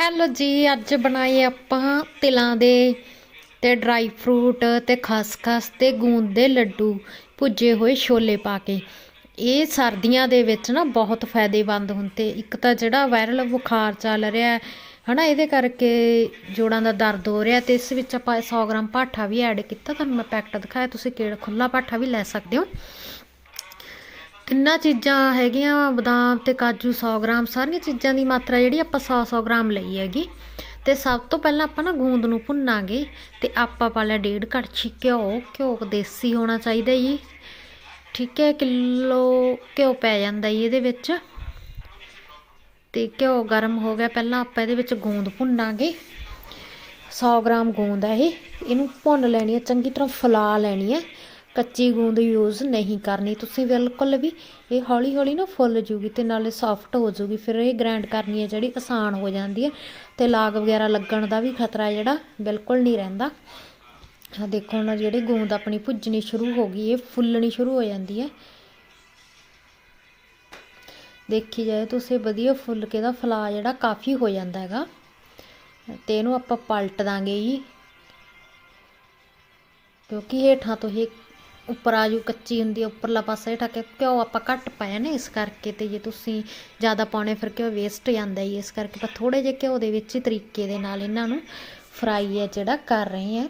Hello ਜੀ, ਅੱਜ ਬਣਾਏ ਆਪਾਂ ਤਿਲਾਂ ਦੇ ਤੇ ਡਰਾਈ ਫਰੂਟ ਤੇ ਖਸਖਸ ਤੇ ਗੂੰਦ ਦੇ ਲੱਡੂ ਭੁੱਜੇ ਹੋਏ ਛੋਲੇ ਪਾ ਕੇ। ਇਹ ਸਰਦੀਆਂ ਦੇ ਵਿੱਚ ਨਾ ਬਹੁਤ ਫਾਇਦੇਮੰਦ ਹੁੰਦੇ। ਇੱਕ ਤਾਂ ਜਿਹੜਾ ਵਾਇਰਲ ਬੁਖਾਰ ਚੱਲ ਰਿਹਾ ਹੈ, ਹਨਾ, ਇਹਦੇ ਕਰਕੇ ਜੋੜਾਂ ਦਾ ਦਰਦ ਹੋ ਰਿਹਾ। ਤੇ ਇਸ ਵਿੱਚ ਆਪਾਂ 100 ਗ੍ਰਾਮ ਪਾਠਾ ਵੀ ਐਡ ਕੀਤਾ। ਤੁਹਾਨੂੰ ਮੈਂ ਪੈਕਟ ਦਿਖਾਇਆ। ਤੁਸੀਂ ਕਿਹੜਾ ਖੁੱਲਾ ਪਾਠਾ ਵੀ ਲੈ ਸਕਦੇ ਹੋ। ਤਿੰਨਾਂ ਚੀਜ਼ਾਂ ਹੈਗੀਆਂ, ਬਦਾਮ ਤੇ ਕਾਜੂ 100 ਗ੍ਰਾਮ, ਸਾਰੀਆਂ ਚੀਜ਼ਾਂ ਦੀ ਮਾਤਰਾ ਜਿਹੜੀ ਆਪਾਂ 100 100 ਗ੍ਰਾਮ ਲਈ ਹੈਗੀ। ਤੇ ਸਭ ਤੋਂ ਪਹਿਲਾਂ ਆਪਾਂ ਨਾ ਗੂੰਦ ਨੂੰ ਭੁੰਨਾਂਗੇ ਤੇ ਆਪਾਂ ਪਾ ਲਿਆ ਡੇਢ ਕੜਛੀ ਘਿਓ ਘਿਓ ਦੇਸੀ ਹੋਣਾ ਚਾਹੀਦਾ ਜੀ। ਠੀਕ ਹੈ, ਕਿਲੋ ਘਿਓ ਪੈ ਜਾਂਦਾ ਜੀ ਇਹਦੇ ਵਿੱਚ। ਤੇ ਘਿਓ ਗਰਮ ਹੋ ਗਿਆ, ਪਹਿਲਾਂ ਆਪਾਂ ਇਹਦੇ ਵਿੱਚ ਗੂੰਦ ਭੁੰਨਾਂਗੇ। 100 ਗ੍ਰਾਮ ਗੂੰਦ ਹੈ ਇਹ, ਇਹਨੂੰ ਭੁੰਨ ਲੈਣੀ ਹੈ, ਚੰਗੀ ਤਰ੍ਹਾਂ ਫੁਲਾ ਲੈਣੀ ਹੈ। ਕੱਚੀ ਗੂੰਦ ਯੂਜ਼ ਨਹੀਂ ਕਰਨੀ। ਤੁਸੀਂ ਬਿਲਕੁਲ ਵੀ ਇਹ ਹੌਲੀ ਹੌਲੀ ਨਾ ਫੁੱਲ ਜੂਗੀ ਤੇ ਨਾਲੇ ਸੌਫਟ ਹੋ ਜੂਗੀ। ਫਿਰ ਇਹ ਗ੍ਰਾਈਂਡ ਕਰਨੀ ਹੈ ਜਿਹੜੀ ਆਸਾਨ ਹੋ ਜਾਂਦੀ ਹੈ ਤੇ ਲਾਗ ਵਗੈਰਾ ਲੱਗਣ ਦਾ ਵੀ ਖਤਰਾ ਜਿਹੜਾ ਬਿਲਕੁਲ ਨਹੀਂ ਰਹਿੰਦਾ। ਆ ਦੇਖੋ ਨਾ ਜਿਹੜੀ ਗੂੰਦ ਆਪਣੀ ਭੁੱਜਣੀ ਸ਼ੁਰੂ ਹੋ ਗਈ, ਇਹ ਫੁੱਲਣੀ ਸ਼ੁਰੂ ਹੋ ਜਾਂਦੀ ਹੈ। ਦੇਖੀ ਜਾਏ ਤੁਸੀਂ ਵਧੀਆ ਫੁੱਲ ਕੇ ਦਾ ਫਲਾ ਜਿਹੜਾ ਕਾਫੀ ਹੋ ਜਾਂਦਾ ਹੈਗਾ। ਤੇ ਇਹਨੂੰ ਆਪਾਂ ਪਲਟ ਦਾਂਗੇ ਜੀ। ਕਿਉਂਕਿ ਹੇਠਾਂ ਤੋਂ ਇਹ ਉੱਪਰ ਆਜੂ ਕੱਚੀ ਹੁੰਦੀ ਹੈ ਉੱਪਰਲਾ ਪਾਸਾ ਹੇਠਾਂ ਕਿ ਘਿਓ ਆਪਾਂ ਘੱਟ ਪਾਇਆ ਨਾ ਇਸ ਕਰਕੇ ਤੇ ਜੇ ਤੁਸੀਂ ਜ਼ਿਆਦਾ ਪਾਉਣੇ ਫਿਰ ਘਿਓ ਵੇਸਟ ਜਾਂਦਾ ਹੀ ਇਸ ਕਰਕੇ ਆਪਾਂ ਥੋੜੇ ਜਿਹੇ ਘਿਓ ਦੇ ਵਿੱਚ ਹੀ ਤਰੀਕੇ ਦੇ ਨਾਲ ਇਹਨਾਂ ਨੂੰ ਫਰਾਈ ਹੈ ਜਿਹੜਾ ਕਰ ਰਹੇ ਹਾਂ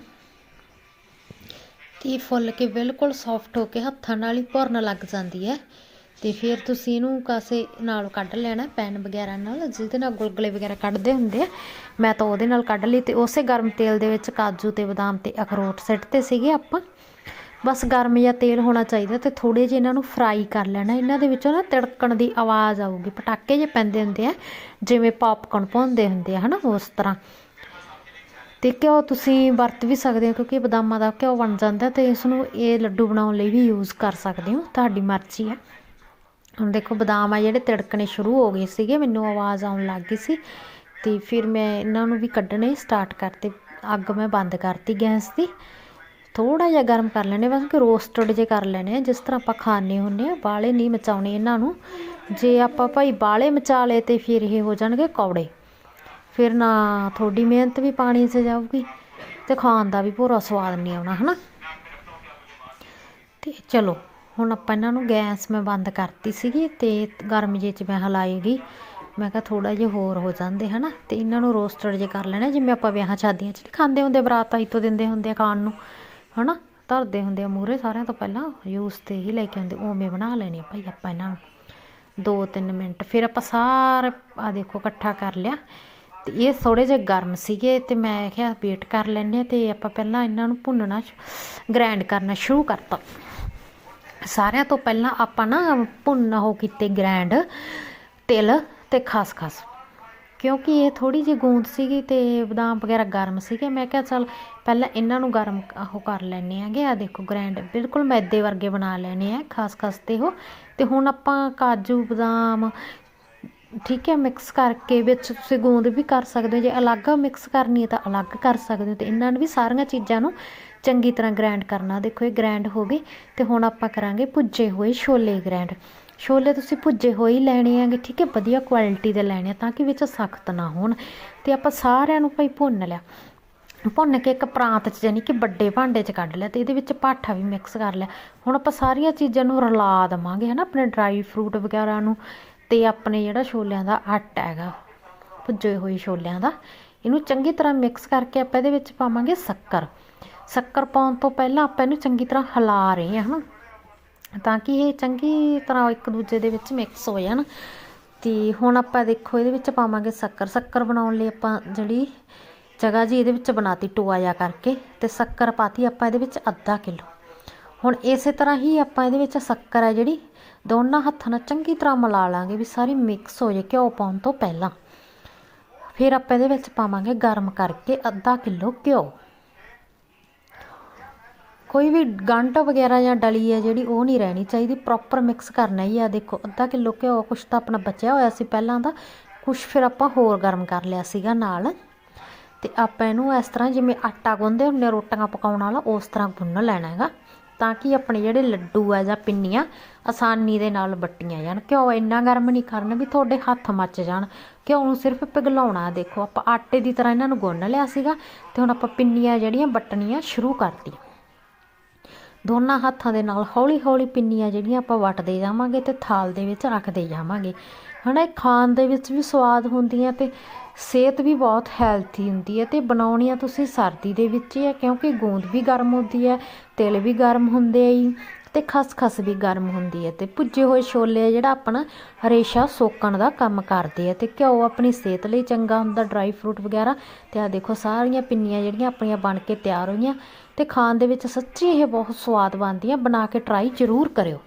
ਤੇ ਫੁੱਲ ਕੇ ਬਿਲਕੁਲ ਸੌਫਟ ਹੋ ਕੇ ਹੱਥਾਂ ਨਾਲ ਹੀ ਭੁਰਨ ਲੱਗ ਜਾਂਦੀ ਹੈ ਤੇ ਫਿਰ ਤੁਸੀਂ ਇਹਨੂੰ ਕਾਸੇ ਨਾਲ ਕੱਢ ਲੈਣਾ, ਪੈਨ ਵਗੈਰਾ ਨਾਲ, ਜਿਹਦੇ ਨਾਲ ਗੁਲਗਲੇ ਵਗੈਰਾ ਕੱਢਦੇ ਹੁੰਦੇ ਆ। ਮੈਂ ਤਾਂ ਉਹਦੇ ਨਾਲ ਕੱਢ ਲਈ ਤੇ ਉਸੇ ਗਰਮ ਤੇਲ ਦੇ ਵਿੱਚ ਕਾਜੂ ਤੇ ਬਦਾਮ ਤੇ ਅਖਰੋਟ ਸਿੱਟਦੇ ਸੀਗੇ ਆਪਾਂ। ਬਸ ਗਰਮ ਜਾਂ ਤੇਲ ਹੋਣਾ ਚਾਹੀਦਾ ਤੇ ਥੋੜੇ ਜਿਹੇ ਇਹਨਾਂ ਨੂੰ ਫਰਾਈ ਕਰ ਲੈਣਾ। ਇਹਨਾਂ ਦੇ ਵਿੱਚੋਂ ਨਾ ਤਿੜਕਣ ਦੀ ਆਵਾਜ਼ ਆਊਗੀ। ਪਟਾਕੇ ਜੇ ਪੈਂਦੇ ਹੁੰਦੇ ਆ, ਜਿਵੇਂ ਪੌਪਕੌਰਨ ਪਾਉਂਦੇ ਹੁੰਦੇ ਆ, ਹਨਾ, ਉਸ ਤਰ੍ਹਾਂ। ਤੇ ਘਿਓ ਤੁਸੀਂ ਵਰਤ ਵੀ ਸਕਦੇ ਹੋ, ਕਿਉਂਕਿ ਬਦਾਮਾਂ ਦਾ ਘਿਓ ਬਣ ਜਾਂਦਾ ਤੇ ਇਸ ਨੂੰ ਇਹ ਲੱਡੂ ਬਣਾਉਣ ਲਈ ਵੀ ਯੂਜ਼ ਕਰ ਸਕਦੇ ਹੋ, ਤੁਹਾਡੀ ਮਰਜ਼ੀ ਹੈ ਹੁਣ ਦੇਖੋ, ਬਦਾਮ ਆ ਜਿਹੜੇ ਤਿੜਕਣੇ ਸ਼ੁਰੂ ਹੋ ਗਏ ਸੀਗੇ, ਮੈਨੂੰ ਆਵਾਜ਼ ਆਉਣ ਲੱਗ ਗਈ ਸੀ ਤੇ ਫਿਰ ਮੈਂ ਇਹਨਾਂ ਨੂੰ ਵੀ ਕੱਢਣੇ ਸਟਾਰਟ ਕਰਤੇ। ਅੱਗ ਮੈਂ ਬੰਦ ਕਰਤੀ ਗੈਸ ਦੀ। ਥੋੜਾ ਜਿਹਾ ਗਰਮ ਕਰ ਲੈਣੇ ਬਸ ਕਿ ਰੋਸਟਡ ਜੇ ਕਰ ਲੈਣੇ ਜਿਸ ਤਰ੍ਹਾਂ ਆਪਾਂ ਖਾਣੇ ਹੁੰਨੇ ਆ ਬਾਲੇ ਨਹੀਂ ਮਚਾਉਣੇ ਇਹਨਾਂ ਨੂੰ। ਜੇ ਆਪਾਂ ਭਾਈ ਬਾਲੇ ਮਚਾ ਲਏ ਤੇ ਫਿਰ ਇਹ ਹੋ ਜਾਣਗੇ ਕੌੜੇ। ਫਿਰ ਨਾ ਤੁਹਾਡੀ ਮਿਹਨਤ ਵੀ ਪਾਣੀ 'ਚ ਜਾਊਗੀ ਤੇ ਖਾਣ ਦਾ ਵੀ ਪੂਰਾ ਸਵਾਦ ਨਹੀਂ ਆਉਣਾ, ਹਨਾ? ਤੇ ਚਲੋ, ਹੁਣ ਆਪਾਂ ਇਹਨਾਂ ਨੂੰ ਗੈਸ ਮੈਂ ਬੰਦ ਕਰਤੀ ਸੀਗੀ ਤੇ ਗਰਮ ਜੇ 'ਚ ਮੈਂ ਹਲਾਏਗੀ। ਮੈਂ ਕਿਹਾ ਥੋੜਾ ਜਿਹਾ ਹੋਰ ਹੋ ਜਾਂਦੇ, ਹਨਾ? ਤੇ ਇਹਨਾਂ ਨੂੰ ਰੋਸਟਡ ਜੇ ਕਰ ਲੈਣਾ, ਜਿਵੇਂ ਆਪਾਂ ਵਿਆਹਾਂ ਸ਼ਾਦੀਆਂ 'ਚ ਖਾਂਦੇ ਹੁੰਦੇ, ਬਰਾਤ ਆਈ ਤੋਂ ਦਿੰਦੇ ਹੁੰਦੇ ਆ ਖਾਣ ਨੂੰ। ਹਨਾ? ਧਰਦੇ ਹੁੰਦੇ ਆ ਮੂਰੇ ਸਾਰਿਆਂ ਤੋਂ ਪਹਿਲਾਂ ਯੂਸ ਤੇ ਹੀ ਲੈ ਕੇ ਆਉਂਦੇ, ਉਵੇਂ ਬਣਾ ਲੈਣੇ ਭਾਈ ਆਪਾਂ ਇਹਨਾਂ ਨੂੰ। 2-3 ਮਿੰਟ, ਫਿਰ ਆਪਾਂ ਸਾਰੇ ਆ ਦੇਖੋ ਇਕੱਠਾ ਕਰ ਲਿਆ। ਤੇ ਇਹ ਥੋੜੇ ਜਿਹਾ ਗਰਮ ਸੀਗੇ, ਤੇ ਮੈਂ ਕਿਹਾ ਵੇਟ ਕਰ ਲੈਣੇ ਤੇ ਆਪਾਂ ਪਹਿਲਾਂ ਇਹਨਾਂ ਨੂੰ ਭੁੰਨਣਾ ਗ੍ਰਾਈਂਡ ਕਰਨਾ ਸ਼ੁਰੂ ਕਰਤਾ। ਸਾਰਿਆਂ ਤੋਂ ਪਹਿਲਾਂ ਆਪਾਂ ਨਾ ਭੁੰਨ ਉਹ ਕੀਤੇ ਗ੍ਰਾਈਂਡ ਤਿਲ ਤੇ ਖਸਖਸ। ਕਿਉਂਕਿ ਇਹ ਥੋੜ੍ਹੀ ਜਿਹੀ ਗੂੰਦ ਸੀਗੀ ਅਤੇ ਬਦਾਮ ਵਗੈਰਾ ਗਰਮ ਸੀਗੇ। ਮੈਂ ਕਿਹਾ, ਚੱਲ ਪਹਿਲਾਂ ਇਹਨਾਂ ਨੂੰ ਗਰਮ ਉਹ ਕਰ ਲੈਂਦੇ ਹੈਗੇ। ਆ ਦੇਖੋ ਗ੍ਰਾਈਂਡ ਬਿਲਕੁਲ ਮੈਦੇ ਵਰਗੇ ਬਣਾ ਲੈਣੇ ਆ, ਖਾਸ ਤੇ ਉਹ। ਤੇ ਹੁਣ ਆਪਾਂ ਕਾਜੂ, ਬਦਾਮ ਠੀਕ ਹੈ ਮਿਕਸ ਕਰਕੇ ਵਿੱਚ ਤੁਸੀਂ ਗੂੰਦ ਵੀ ਕਰ ਸਕਦੇ ਹੋ। ਜੇ ਅਲੱਗ ਮਿਕਸ ਕਰਨੀ ਹੈ ਤਾਂ ਅਲੱਗ ਕਰ ਸਕਦੇ ਹੋ। ਤੇ ਇਹਨਾਂ ਨੂੰ ਵੀ ਸਾਰੀਆਂ ਚੀਜ਼ਾਂ ਨੂੰ ਚੰਗੀ ਤਰ੍ਹਾਂ ਗ੍ਰਾਈਂਡ ਕਰਨਾ। ਦੇਖੋ, ਇਹ ਗ੍ਰਾਈਂਡ ਹੋ ਗਏ ਤੇ ਹੁਣ ਆਪਾਂ ਕਰਾਂਗੇ ਭੁੱਜੇ ਹੋਏ ਛੋਲੇ ਗ੍ਰਾਈਂਡ ਛੋਲੇ ਤੁਸੀਂ ਭੁੱਜੇ ਹੋਏ ਹੀ ਲੈਣੇ ਆਗੇ ਠੀਕ ਹੈ, ਵਧੀਆ ਕੁਆਲਿਟੀ ਦੇ ਲੈਣੇ ਆ, ਤਾਂ ਕਿ ਵਿੱਚ ਸਖਤ ਨਾ ਹੋਣ। ਤੇ ਆਪਾਂ ਸਾਰਿਆਂ ਨੂੰ ਭਾਈ ਭੁੰਨ ਲਿਆ। ਭੁੰਨ ਕੇ ਇੱਕ ਪ੍ਰਾਂਤ 'ਚ ਯਾਨੀ ਕਿ ਵੱਡੇ ਭਾਂਡੇ 'ਚ ਕੱਢ ਲਿਆ ਤੇ ਇਹਦੇ ਵਿੱਚ ਪਾਠਾ ਵੀ ਮਿਕਸ ਕਰ ਲਿਆ। ਹੁਣ ਆਪਾਂ ਸਾਰੀਆਂ ਚੀਜ਼ਾਂ ਨੂੰ ਰਲਾ ਦਵਾਂਗੇ, ਹਨਾ, ਆਪਣੇ ਡਰਾਈ ਫਰੂਟ ਵਗੈਰਾ ਨੂੰ। ਤੇ ਆਪਣੇ ਜਿਹੜਾ ਛੋਲਿਆਂ ਦਾ ਆਟਾ ਹੈਗਾ, ਭੁੱਜੇ ਹੋਏ ਛੋਲਿਆਂ ਦਾ, ਇਹਨੂੰ ਚੰਗੀ ਤਰ੍ਹਾਂ ਮਿਕਸ ਕਰਕੇ ਆਪਾਂ ਇਹਦੇ ਵਿੱਚ ਪਾਵਾਂਗੇ ਸ਼ੱਕਰ। ਸ਼ੱਕਰ ਪਾਉਣ ਤੋਂ ਪਹਿਲਾਂ ਆਪਾਂ ਇਹਨੂੰ ਚੰਗੀ ਤਰ੍ਹਾਂ ਹਿਲਾ ਰਹੇ ਹਾਂ, ਹਨਾ। ਤਾਂ ਕਿ ਇਹ ਚੰਗੀ ਤਰ੍ਹਾਂ ਇੱਕ ਦੂਜੇ ਦੇ ਵਿੱਚ ਮਿਕਸ ਹੋ ਜਾਣ। ਤੇ ਹੁਣ ਆਪਾਂ ਦੇਖੋ, ਇਹਦੇ ਵਿੱਚ ਪਾਵਾਂਗੇ ਸ਼ੱਕਰ। ਸ਼ੱਕਰ ਬਣਾਉਣ ਲਈ ਆਪਾਂ ਜਿਹੜੀ ਜਗ੍ਹਾ ਜੀ ਇਹਦੇ ਵਿੱਚ ਬਣਾਤੀ, ਟੋਆ ਜਾ ਕਰਕੇ। ਤੇ ਸ਼ੱਕਰ ਪਾਤੀ ਆਪਾਂ ਇਹਦੇ ਵਿੱਚ ਅੱਧਾ ਕਿਲੋ। ਹੁਣ ਇਸੇ ਤਰ੍ਹਾਂ ਹੀ ਆਪਾਂ ਇਹਦੇ ਵਿੱਚ ਸ਼ੱਕਰ ਹੈ ਜਿਹੜੀ, ਦੋਨਾਂ ਹੱਥਾਂ ਨਾਲ ਚੰਗੀ ਤਰ੍ਹਾਂ ਮਿਲਾ ਲਾਂਗੇ ਵੀ ਸਾਰੀ ਮਿਕਸ ਹੋ ਜੇ ਘਿਓ ਪਾਉਣ ਤੋਂ ਪਹਿਲਾਂ। ਫਿਰ ਆਪਾਂ ਇਹਦੇ ਵਿੱਚ ਪਾਵਾਂਗੇ ਗਰਮ ਕਰਕੇ ਅੱਧਾ ਕਿਲੋ ਘਿਓ। ਕੋਈ ਵੀ ਗੰਢ ਵਗੈਰਾ ਜਾਂ ਡਲੀ ਹੈ ਜਿਹੜੀ ਉਹ ਨਹੀਂ ਰਹਿਣੀ ਚਾਹੀਦੀ ਪ੍ਰੋਪਰ ਮਿਕਸ ਕਰਨਾ ਹੀ ਆ। ਦੇਖੋ, ਅੱਧਾ ਕਿਲੋ ਘਿਓ, ਕੁਛ ਤਾਂ ਆਪਣਾ ਬਚਿਆ ਹੋਇਆ ਸੀ ਪਹਿਲਾਂ ਦਾ, ਕੁਛ ਫਿਰ ਆਪਾਂ ਹੋਰ ਗਰਮ ਕਰ ਲਿਆ ਸੀਗਾ ਨਾਲ। ਤੇ ਆਪਾਂ ਇਹਨੂੰ ਇਸ ਤਰ੍ਹਾਂ ਜਿਵੇਂ ਆਟਾ ਗੁੰਨਦੇ ਹੁੰਦੇ ਰੋਟੀਆਂ ਪਕਾਉਣ ਵਾਲਾ, ਉਸ ਤਰ੍ਹਾਂ ਗੁੰਨ ਲੈਣਾ ਹੈਗਾ, ਤਾਂ ਕਿ ਆਪਣੇ ਜਿਹੜੇ ਲੱਡੂ ਆ ਜਾਂ ਪਿੰਨੀਆਂ, ਆਸਾਨੀ ਦੇ ਨਾਲ ਵੱਟੀਆਂ ਜਾਣ। ਘਿਓ ਇੰਨਾ ਗਰਮ ਨਹੀਂ ਕਰਨ ਵੀ ਤੁਹਾਡੇ ਹੱਥ ਮੱਚ ਜਾਣ। ਘਿਓ ਨੂੰ ਸਿਰਫ ਪਿਘਲਾਉਣਾ, ਦੇਖੋ, ਆਪਾਂ ਆਟੇ ਦੀ ਤਰ੍ਹਾਂ ਇਹਨਾਂ ਨੂੰ ਗੁੰਨ ਲਿਆ ਸੀਗਾ, ਤੇ ਹੁਣ ਆਪਾਂ ਪਿੰਨੀਆਂ ਜਿਹੜੀਆਂ ਵੱਟਣੀਆਂ ਸ਼ੁਰੂ ਕਰਤੀਆਂ। ਦੋਨਾਂ ਹੱਥਾਂ ਦੇ ਨਾਲ ਹੌਲੀ ਹੌਲੀ ਪਿੰਨੀਆਂ ਜਿਹੜੀਆਂ ਆਪਾਂ ਵੱਟਦੇ ਜਾਵਾਂਗੇ ਤੇ ਥਾਲ ਦੇ ਵਿੱਚ ਰੱਖਦੇ ਜਾਵਾਂਗੇ। ਹਨਾ, ਇਹ ਖਾਣ ਦੇ ਵਿੱਚ ਵੀ ਸਵਾਦ ਹੁੰਦੀਆਂ ਤੇ ਸਿਹਤ ਵੀ ਬਹੁਤ ਹੈਲਥੀ ਹੁੰਦੀ ਹੈ ਤੇ ਬਣਾਉਣੀਆਂ ਤੁਸੀਂ ਸਰਦੀ ਦੇ ਵਿੱਚ ਹੀ ਹੈ ਕਿਉਂਕਿ ਗੂੰਦ ਵੀ ਗਰਮ ਹੁੰਦੀ ਹੈ, ਤਿਲ ਵੀ ਗਰਮ ਹੁੰਦੇ ਆ ਤੇ ਖਸਖਸ ਵੀ ਗਰਮ ਹੁੰਦੀ ਹੈ ਤੇ ਭੁੱਜੇ ਹੋਏ ਛੋਲੇ ਜਿਹੜਾ ਆਪਣਾ ਰੇਸ਼ਾ ਸੋਕਣ ਦਾ ਕੰਮ ਕਰਦੇ ਆ ਤੇ ਘਿਓ ਆਪਣੀ ਸਿਹਤ ਲਈ ਚੰਗਾ ਹੁੰਦਾ ਡਰਾਈ ਫਰੂਟ ਵਗੈਰਾ। ਤੇ ਆ ਦੇਖੋ ਸਾਰੀਆਂ ਪਿੰਨੀਆਂ ਜਿਹੜੀਆਂ ਆਪਣੀਆਂ ਬਣ ਕੇ ਤਿਆਰ ਹੋਈਆਂ ਤੇ ਖਾਣ ਦੇ ਵਿੱਚ ਸੱਚੀ ਇਹ ਬਹੁਤ ਸਵਾਦ ਬਣਦੀਆਂ, ਬਣਾ ਕੇ ਟਰਾਈ ਜ਼ਰੂਰ ਕਰਿਓ।